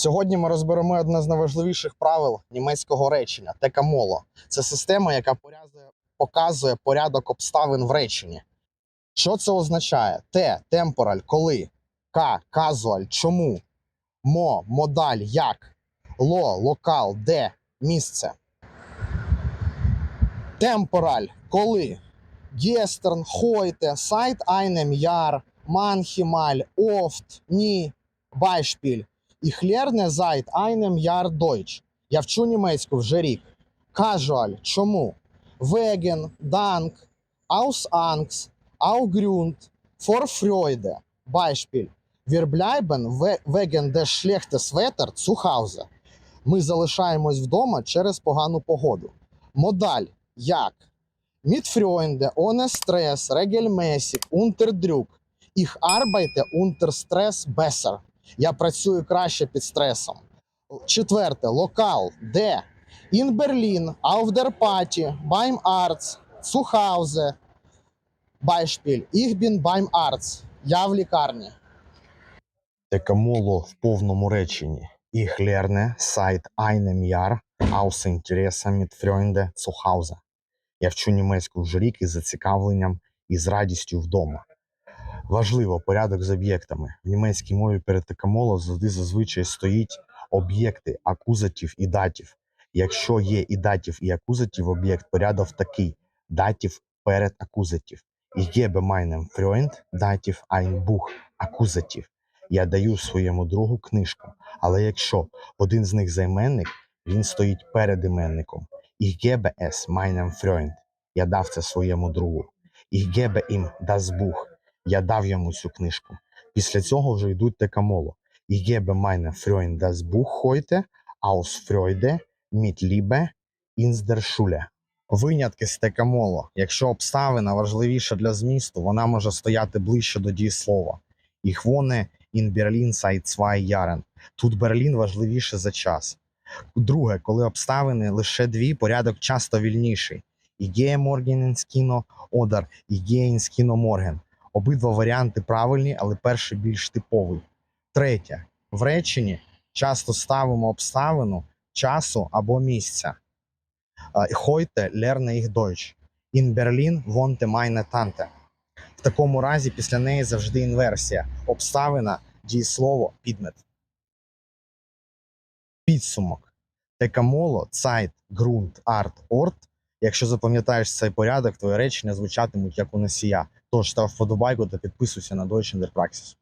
Сьогодні ми розберемо одне з найважливіших правил німецького речення текамоло. Це система, яка показує порядок обставин в реченні. Що це означає? Те темпораль, коли, ка казуаль, чому, мо модаль, як, ло локал, де місце. Темпораль, коли. Гестерн, хойте, сайт айнем яр, манхімаль, офт, ні, Beispiel. Ich lerne seit einem Jahr Deutsch. Я вчу німецьку вже рік. Casual. Чому? Wegen, Dank, aus Angst, au Grund, vor Freude. Beispiel. Wir bleiben wegen des schlechtes Wetter zu Hause. Ми залишаємось вдома через погану погоду. Модаль. Як? Mit Freunde, ohne Stress, regelmäßig, unter Druck. Ich arbeite unter Stress besser. Я працюю краще під стресом. Четверте локал. Де? Party, beim Arzt, zu Hause. Beispiel. Ich bin beim Arzt. Я в лікарні. Текамоло в повному реченні. Ich lerne seit einem Jahr aus Interesse mit Freunde zu Hause. Я вчу німецьку вже рік із зацікавленням і з радістю вдома. Важливо порядок з об'єктами. В німецькій мові перед текамоло завжди зазвичай стоїть об'єкти акузатів і датів. Якщо є і датів, і акузатів, об'єкт порядок такий: датів перед акузатів. Ich gebe meinem Freund датів Buch акузатів. Я даю своєму другу книжку. Але якщо один з них займенник, він стоїть перед іменником. Ich gebe es meinem Freund. Я дав це своєму другу. Ich gebe ihm das. Я дав йому цю книжку. Після цього вже йдуть текамоло. Gebe meine Freund das Buch heute aus Freude mit Liebe in. Винятки з текамоло. Якщо обставина важливіша для змісту, вона може стояти ближче до дієслова. Ich wohne in Berlin seit zwei Jahren. Тут Берлін важливіше за час. Друге, коли обставини лише дві, порядок часто вільніший. Ich gehe morgen ins Kino Обидва варіанти правильні, але перший більш типовий. Третє. В реченні часто ставимо обставину часу або місця. Е, Heute lerne ich Deutsch. In Berlin wohnte meine Tante. В такому разі після неї завжди інверсія. Обставина, дієслово, підмет. Підсумок. Текамоло, Zeit, Grund, Art, Ort. Якщо запам'ятаєш цей порядок, твої речення звучатимуть як у носія. Тож став вподобайку та підписуйся на Deutsche Praxis.